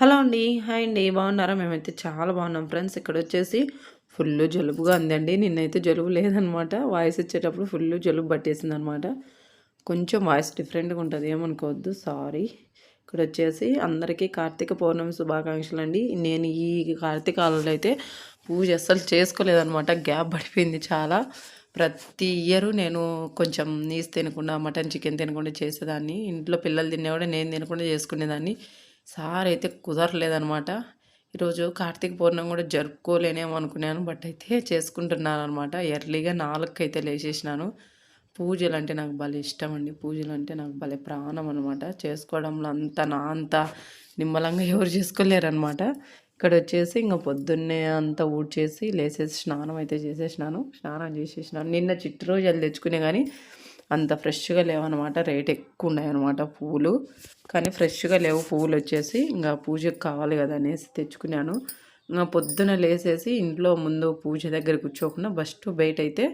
Hello అండి. Hi అండి. బాగున్నారా? మేమైతే చాలా బాగున్నాం ఫ్రెండ్స్. ఇక్కడ వచ్చేసి ఫుల్ జలుబుగా ఉందండి. నిన్నైతే జలుబు లేదనమాట. వాయిస్ ఇచ్చేటప్పుడు ఫుల్ జలుబు పట్టేసింది అనమాట కొంచెం వాయిస్ డిఫరెంట్గా ఉంటుంది. ఏమనుకోవద్దు. సారీ. ఇక్కడ వచ్చేసి అందరికీ కార్తీక పౌర్ణమి శుభాకాంక్షలు అండి. నేను ఈ కార్తీకాలలో అయితే పూజ అస్సలు చేసుకోలేదనమాట. గ్యాప్ పడిపోయింది చాలా. ప్రతి ఇయర్ నేను కొంచెం నీసు తినకుండా మటన్ చికెన్ తినకుండా చేసేదాన్ని. ఇంట్లో పిల్లలు తినేవాడు నేను తినకుండా చేసుకునేదాన్ని. సార్ అయితే కుదరలేదనమాట. ఈరోజు కార్తీక పూర్ణం కూడా జరుపుకోలేనేమో అనుకున్నాను. బట్ అయితే చేసుకుంటున్నాను అనమాట ఎర్లీగా నాలుగుకి అయితే లేచేసినాను. పూజలు అంటే నాకు భలే ఇష్టం అండి పూజలు అంటే నాకు భలే ప్రాణం అనమాట చేసుకోవడంలో అంత నా అంత నిమ్మలంగా ఎవరు చేసుకోలేరనమాట. ఇక్కడ వచ్చేసి ఇంకా పొద్దున్నే అంతా ఊడ్చేసి లేసేసి స్నానం అయితే చేసేసినాను. స్నానం చేసేసినాను. నిన్న చిట్టు రోజు తెచ్చుకునే కానీ అంత ఫ్రెష్గా లేవన్నమాట రేట్ ఎక్కువ ఉన్నాయన్నమాట పువ్వులు కానీ ఫ్రెష్గా లేవు పువ్వులు వచ్చేసి. ఇంకా పూజకు కావాలి కదా అనేసి తెచ్చుకున్నాను. ఇంకా పొద్దున లేసేసి ఇంట్లో ముందు పూజ దగ్గర కూర్చోకుండా ఫస్ట్ బయట అయితే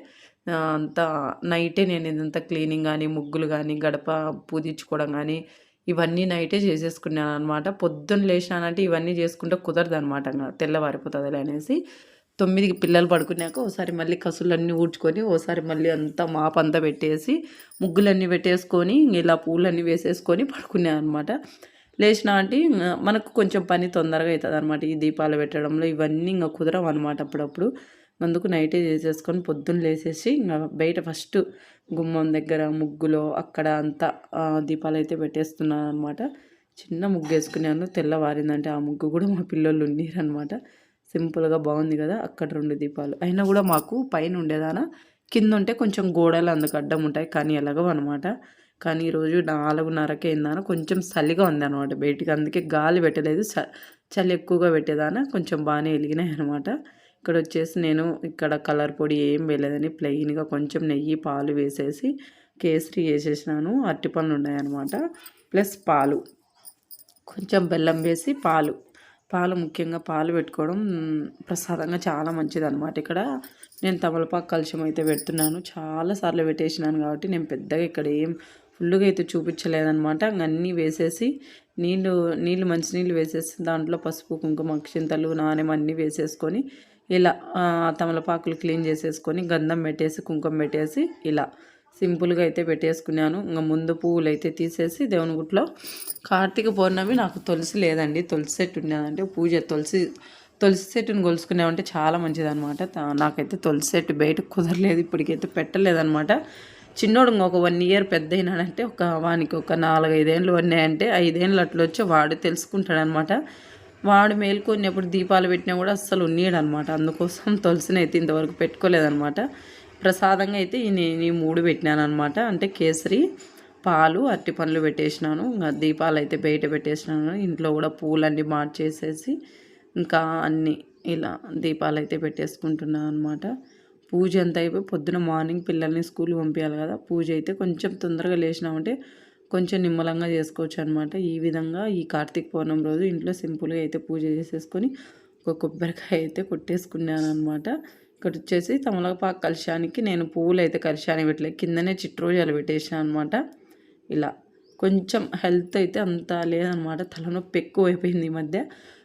అంతా నైటే నేను ఇదంతా క్లీనింగ్ కానీ ముగ్గులు కానీ గడప పూజించుకోవడం కానీ ఇవన్నీ నైటే చేసేసుకున్నాను అనమాట పొద్దున్న లేచినానంటే ఇవన్నీ చేసుకుంటే కుదరదు అనమాట తెల్లవారిపోతుంది అనేసి. తొమ్మిదికి పిల్లలు పడుకున్నాక ఒకసారి మళ్ళీ కసులన్నీ ఊడ్చుకొని ఓసారి మళ్ళీ అంతా మాప అంతా పెట్టేసి ముగ్గులన్నీ పెట్టేసుకొని ఇలా పూలన్నీ వేసేసుకొని పడుకున్నాను అనమాట లేచిన అంటే మనకు కొంచెం పని తొందరగా అవుతుంది అనమాట ఈ దీపాలు పెట్టడంలో. ఇవన్నీ ఇంకా కుదరం అనమాట అప్పుడప్పుడు. అందుకు నైటే చేసేసుకొని పొద్దున్న లేసేసి ఇంకా బయట ఫస్ట్ గుమ్మం దగ్గర ముగ్గులో అక్కడ అంతా దీపాలు అయితే పెట్టేస్తున్నాను అనమాట చిన్న ముగ్గు వేసుకున్నాను తెల్లవారిందంటే ఆ ముగ్గు కూడా మా పిల్లలు ఉండేరు అనమాట సింపుల్గా బాగుంది కదా అక్కడ రెండు దీపాలు. అయినా కూడా మాకు పైన ఉండేదాన కింద ఉంటే కొంచెం గోడలు అందుకు అడ్డం ఉంటాయి కానీ ఎలాగో అనమాట కానీ ఈరోజు నాలుగున్నరకే అయిందాన కొంచెం చలిగా ఉంది అనమాట బయటికి. అందుకే గాలి పెట్టలేదు చలి ఎక్కువగా పెట్టేదాన కొంచెం బాగానే వెలిగినాయి అనమాట ఇక్కడ వచ్చేసి నేను ఇక్కడ కలర్ పొడి ఏం వేయలేదని ప్లెయిన్గా కొంచెం నెయ్యి పాలు వేసేసి కేసరి వేసేసినాను అరటి పండ్లు ఉన్నాయన్నమాట ప్లస్ పాలు. కొంచెం బెల్లం వేసి పాలు. పాలు ముఖ్యంగా పాలు పెట్టుకోవడం ప్రసాదంగా చాలా మంచిది అనమాట ఇక్కడ నేను తమలపాకు కలుషం అయితే పెడుతున్నాను. చాలాసార్లు పెట్టేసినాను కాబట్టి నేను పెద్దగా ఇక్కడ ఏం ఫుల్గా అయితే చూపించలేదనమాట అన్నీ వేసేసి నీళ్ళు నీళ్ళు మంచినీళ్ళు వేసేసి దాంట్లో పసుపు కుంకుమ అక్షింతలు నాణ్యం అన్నీ వేసేసుకొని ఇలా తమలపాకులు క్లీన్ చేసేసుకొని గంధం పెట్టేసి కుంకుమ పెట్టేసి ఇలా సింపుల్గా అయితే పెట్టేసుకున్నాను. ఇంకా ముందు పువ్వులు అయితే తీసేసి దేవుని గుట్లో కార్తీక పౌర్ణమి నాకు తులసి లేదండి. తులసి సెట్ ఉన్నదంటే పూజ తులసి తులసి సెట్టుని కొలుసుకున్నామంటే చాలా మంచిది అనమాట నాకైతే తులసి సెట్ బయట కుదరలేదు ఇప్పటికైతే పెట్టలేదనమాట చిన్నోడు ఒక వన్ ఇయర్ పెద్ద అయినాడంటే ఒక వానికి ఒక నాలుగైదేళ్ళు ఉన్నాయంటే ఐదేళ్ళు అట్లా వచ్చి వాడు తెలుసుకుంటాడనమాట వాడు మేల్కొన్నప్పుడు దీపాలు పెట్టినా కూడా అస్సలు ఉన్నాడు అనమాట అందుకోసం తులసిని అయితే ఇంతవరకు పెట్టుకోలేదనమాట ప్రసాదంగా అయితే నేను ఈ మూడు పెట్టినాను అనమాట అంటే కేసరి పాలు అరటి పండ్లు పెట్టేసినాను. ఇంకా దీపాలు అయితే బయట పెట్టేసినాను. ఇంట్లో కూడా పూలన్నీ మార్చేసేసి ఇంకా అన్నీ ఇలా దీపాలు అయితే పెట్టేసుకుంటున్నాను అనమాట పూజ అంతా అయిపోయి పొద్దున మార్నింగ్ పిల్లల్ని స్కూల్ పంపించాలి కదా. పూజ అయితే కొంచెం తొందరగా లేచినామంటే కొంచెం నిమ్మలంగా చేసుకోవచ్చు అనమాట ఈ విధంగా ఈ కార్తీక పౌర్ణం రోజు ఇంట్లో సింపుల్గా అయితే పూజ చేసేసుకొని ఒక కొబ్బరికాయ అయితే కొట్టేసుకున్నాను అనమాట ఇక్కడ వచ్చేసి తమలపాకు కలశానికి నేను పువ్వులు అయితే కలశానికి పెట్టలేదు కిందనే చిట్రోజాలు పెట్టేసాను అనమాట ఇలా కొంచెం హెల్త్ అయితే అంత లేదనమాట తలనొప్పి ఎక్కువ అయిపోయింది ఈ మధ్య.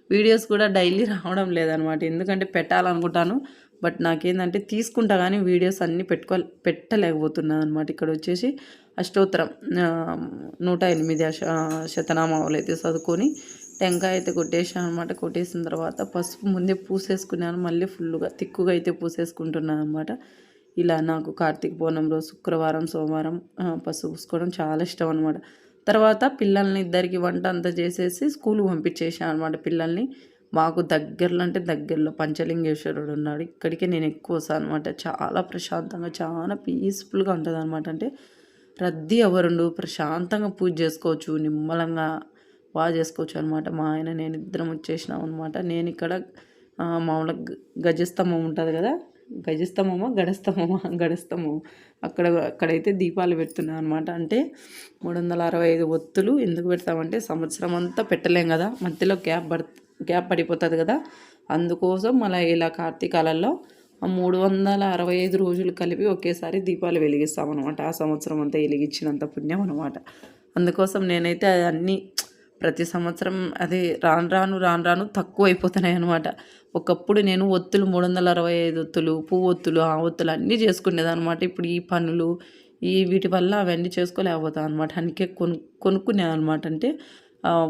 వీడియోస్ కూడా డైలీ రావడం లేదనమాట ఎందుకంటే పెట్టాలనుకుంటాను. బట్ నాకేంటంటే తీసుకుంటా కానీ వీడియోస్ అన్నీ పెట్టుకో పెట్టలేకపోతున్నాను అనమాట ఇక్కడ వచ్చేసి అష్టోత్తరం నూట ఎనిమిది శతనామావులు అయితే చదువుకొని టెంకాయ అయితే కొట్టేసాను అనమాట కొట్టేసిన తర్వాత పసుపు ముందే పూసేసుకున్నాను. మళ్ళీ ఫుల్గా తిక్కుగా అయితే పూసేసుకుంటున్నాను అనమాట ఇలా నాకు కార్తీక పౌర్ణం శుక్రవారం సోమవారం పసుపు పూసుకోవడం చాలా ఇష్టం అనమాట తర్వాత పిల్లల్ని ఇద్దరికి వంట అంతా చేసేసి స్కూల్ పంపించేసాను అనమాట పిల్లల్ని. మాకు దగ్గరలో అంటే దగ్గరలో పంచలింగేశ్వరుడు ఉన్నాడు. ఇక్కడికే నేను ఎక్కువ వస్తాను అనమాట చాలా ప్రశాంతంగా చాలా పీస్ఫుల్గా ఉంటుంది అనమాట అంటే రద్దీ ఎవరుండు? ప్రశాంతంగా పూజ చేసుకోవచ్చు. నిమ్మలంగా బాగా చేసుకోవచ్చు అనమాట మా ఆయన నేను ఇద్దరం వచ్చేసినాం అనమాట నేను ఇక్కడ మామూలుగా గజస్తంభం ఉంటుంది కదా? గజస్తంభమా గడస్తంభమా? గడస్తంభం. అక్కడ అక్కడైతే దీపాలు పెడుతున్నాను అనమాట అంటే మూడు వందల అరవై ఐదు ఒత్తులు ఎందుకు పెడతామంటే సంవత్సరం అంతా పెట్టలేం కదా? మధ్యలో గ్యాప్ పడ గ్యాప్ పడిపోతుంది కదా? అందుకోసం మళ్ళీ ఇలా కార్తీకాలలో ఆ మూడు వందల అరవై ఐదు రోజులు కలిపి ఒకేసారి దీపాలు వెలిగిస్తామన్నమాట ఆ సంవత్సరం అంతా వెలిగించినంత పుణ్యం అనమాట అందుకోసం నేనైతే అన్నీ ప్రతి సంవత్సరం అది రాను రాను రాను రాను తక్కువ అయిపోతున్నాయి అనమాట ఒకప్పుడు నేను ఒత్తులు మూడు వందల అరవై ఐదు ఒత్తులు పువ్వు ఒత్తులు ఆ ఒత్తులు అన్నీ చేసుకునేది అనమాట ఇప్పుడు ఈ పనులు ఈ వీటి వల్ల అవన్నీ చేసుకోలేకపోతాను అనమాట అందుకే కొను కొనుక్కునేది అనమాట అంటే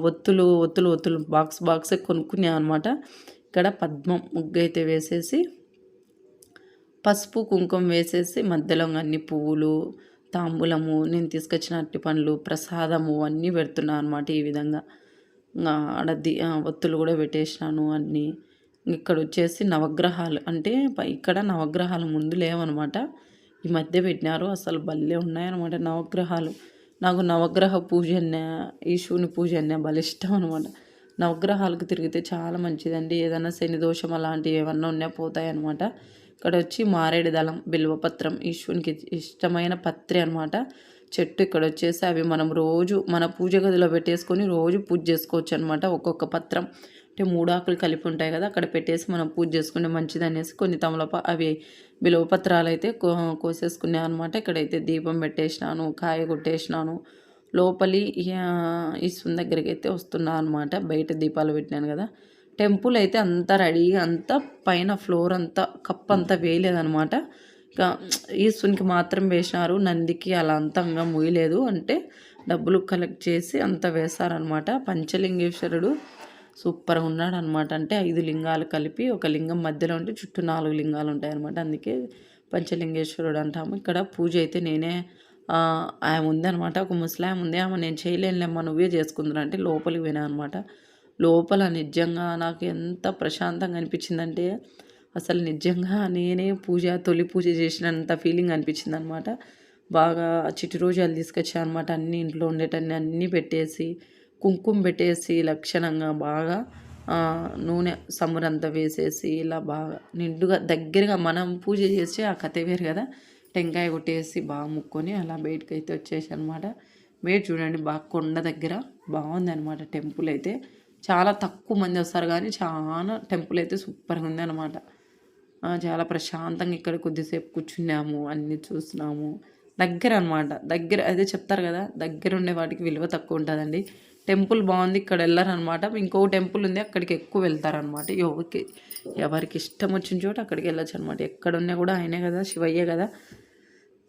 ఒత్తులు ఒత్తులు ఒత్తులు బాక్స్ బాక్సే కొనుక్కునే అనమాట ఇక్కడ పద్మం ముగ్గు అయితే వేసేసి పసుపు కుంకుమ వేసేసి మధ్యలో అన్ని పువ్వులు తాంబూలము నేను తీసుకొచ్చిన అట్టి పండ్లు ప్రసాదము అన్నీ పెడుతున్నాను అనమాట ఈ విధంగా. అడది ఒత్తులు కూడా పెట్టేసినాను అన్నీ. ఇక్కడ వచ్చేసి నవగ్రహాలు అంటే ఇక్కడ నవగ్రహాలు ముందు లేవనమాట ఈ మధ్య పెట్టినారు అసలు భలే ఉన్నాయన్నమాట నవగ్రహాలు. నాకు నవగ్రహ పూజ అన్న ఈశుని పూజ అన్న భలే ఇష్టం అనమాట నవగ్రహాలకు తిరిగితే చాలా మంచిదండి. ఏదైనా శని దోషం అలాంటివి ఏమన్నా ఉన్నా పోతాయి అనమాట ఇక్కడ వచ్చి మారేడు దళం బిల్వపత్రం ఈశ్వరునికి ఇష్టమైన పత్రి అనమాట చెట్టు ఇక్కడ వచ్చేసి అవి మనం రోజు మన పూజ గదిలో పెట్టేసుకొని రోజు పూజ చేసుకోవచ్చు అనమాట ఒక్కొక్క పత్రం. అంటే మూడు ఆకులు కలిపి ఉంటాయి కదా అక్కడ పెట్టేసి మనం పూజ చేసుకుంటే మంచిది అనేసి కొన్ని తమలప అవి బిలువపత్రాలు అయితే కో కోసేసుకున్నాను అనమాట ఇక్కడైతే దీపం పెట్టేసినాను కాయ కొట్టేసినాను. లోపలి ఈశ్వరుని దగ్గరికి అయితే వస్తున్నాను అనమాట బయట దీపాలు పెట్టినాను కదా. టెంపుల్ అయితే అంతా రెడీగా అంతా పైన ఫ్లోర్ అంతా కప్ అంతా వేయలేదనమాట ఇంకా ఈశ్వరునికి మాత్రం వేసినారు నందికి అలా అంతంగా ముయ్యలేదు అంటే డబ్బులు కలెక్ట్ చేసి అంత వేశారనమాట పంచలింగేశ్వరుడు సూపర్గా ఉన్నాడు అనమాట అంటే ఐదు లింగాలు కలిపి ఒక లింగం మధ్యలో ఉంటే చుట్టూ నాలుగు లింగాలు ఉంటాయి అనమాట అందుకే పంచలింగేశ్వరుడు అంటాము. ఇక్కడ పూజ అయితే నేనే ఆమె ఉందనమాట ఒక ముసలాయం ఉంది. ఆమె నేను చేయలేనులేమ్మా నువ్వే చేసుకుందరు అంటే లోపలికి పోయినా అనమాట లోపల నిజంగా నాకు ఎంత ప్రశాంతంగా అనిపించిందంటే అసలు నిజంగా నేనే పూజ తొలి పూజ చేసినంత ఫీలింగ్ అనిపించింది అనమాట బాగా చిట్టి రోజాలు తీసుకొచ్చాను అనమాట. అన్ని ఇంట్లో ఉండేటన్ని అన్నీ పెట్టేసి కుంకుమ పెట్టేసి లక్షణంగా బాగా నూనె సమురంతా వేసేసి ఇలా బాగా నిండుగా దగ్గరగా మనం పూజ చేసి ఆ కథ వేరు కదా. టెంకాయ కొట్టేసి బాగా ముక్కొని అలా బయటకు అయితే వచ్చేసి అనమాట. మీరు చూడండి బాగా కొండ దగ్గర బాగుంది అనమాట టెంపుల్ అయితే. చాలా తక్కువ మంది వస్తారు కానీ చాలా టెంపుల్ అయితే సూపర్గా ఉంది అనమాట చాలా ప్రశాంతంగా ఇక్కడ కొద్దిసేపు కూర్చున్నాము అన్నీ చూసినాము దగ్గర అనమాట దగ్గర అదే చెప్తారు కదా దగ్గర ఉండే వాటికి విలువ తక్కువ ఉంటుందండి. టెంపుల్ బాగుంది ఇక్కడ వెళ్ళారనమాట ఇంకో టెంపుల్ ఉంది అక్కడికి ఎక్కువ వెళ్తారనమాట ఎవరికి ఎవరికి ఇష్టం వచ్చిన చోట అక్కడికి వెళ్ళొచ్చు అనమాట ఎక్కడున్నా కూడా ఆయనే కదా శివయ్యే కదా.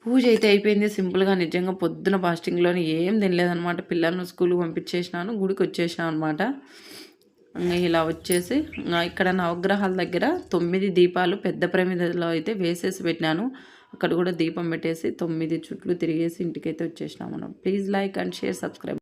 పూజ అయితే అయిపోయింది. సింపుల్గా నిజంగా పొద్దున ఫాస్టింగ్లోనే ఏం తినలేదనమాట పిల్లలను స్కూల్కి పంపించేసినాను గుడికి వచ్చేసాను అనమాట ఇలా వచ్చేసి ఇక్కడ నవగ్రహాల దగ్గర తొమ్మిది దీపాలు పెద్ద ప్రమిదలో అయితే వేసేసి పెట్టినాను. అక్కడ కూడా దీపం పెట్టేసి తొమ్మిది చుట్లు తిరిగేసి ఇంటికైతే వచ్చేసినాం మనం. Please like and share subscribe.